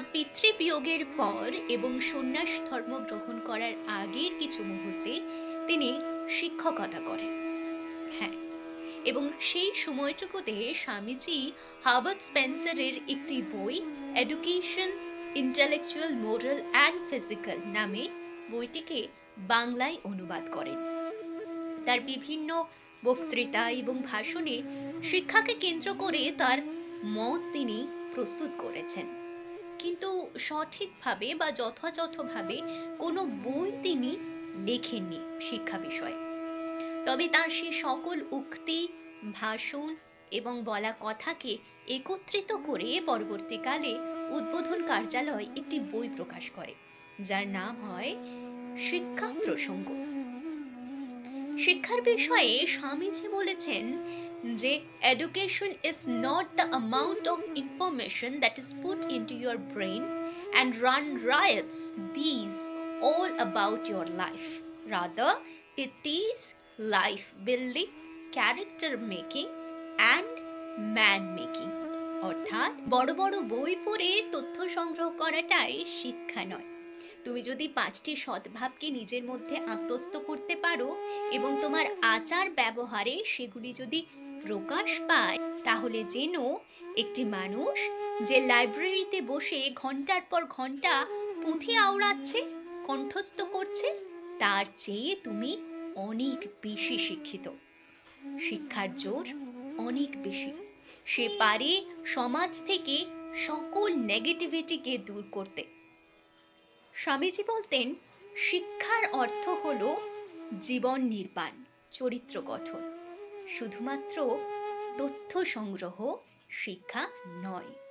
তার পিতৃবিয়োগের পর এবং সন্ন্যাস ধর্ম গ্রহণ করার আগের কিছু মুহূর্তে তিনি শিক্ষকতা করেন। হ্যাঁ এবং সেই সময়টুকুতে স্বামীজি হার্বার্ট স্পেন্সারের একটি বই education intellectual moral and physical নামে বইটিকে বাংলায় অনুবাদ করেন। তার বিভিন্ন বক্তৃতা এবং ভাষণে শিক্ষাকে কেন্দ্র করে তার মত তিনি প্রস্তুত করেছেন। কিন্তু সঠিকভাবে বা যথাযথভাবে কোনো বই তিনি লেখেননি শিক্ষা বিষয়ে। তবে তার সে সকল উক্তি, ভাষণ এবং বলা কথাকে একত্রিত করে পরবর্তীকালে উদ্বোধন কার্যালয় একটি বই প্রকাশ করে, যার নাম হয় শিক্ষা প্রসঙ্গ। শিক্ষার বিষয়ে স্বামীজি বলেছেন যে education is not the amount of information that is put into your brain and run riots these all about your life. Rather, it is life building, character making, and man making. অর্থাৎ বড় বড় বই পড়ে তথ্য সংগ্রহ করাটাই শিক্ষা নয় তুমি যদি পাঁচটি সদ্ভাবকে নিজের মধ্যে আত্মস্থ করতে পারো এবং তোমার আচার ব্যবহারে সেগুলি যদি প্রকাশ পায়, তাহলে যেন একটি মানুষ যে লাইব্রেরিতে বসে ঘণ্টার পর ঘণ্টা পুঁথি আওড়াচ্ছে, কণ্ঠস্থ করছে, তার চেয়ে তুমি অনেক বেশি শিক্ষিত। শিক্ষার জোর অনেক বেশি। সে পারে সমাজ থেকে সকল নেগেটিভিটিকে দূর করতে। স্বামীজি বলতেন শিক্ষার অর্থ হল জীবন নির্মাণ চরিত্র গঠন। শুধুমাত্র তথ্য সংগ্রহ শিক্ষা নয়।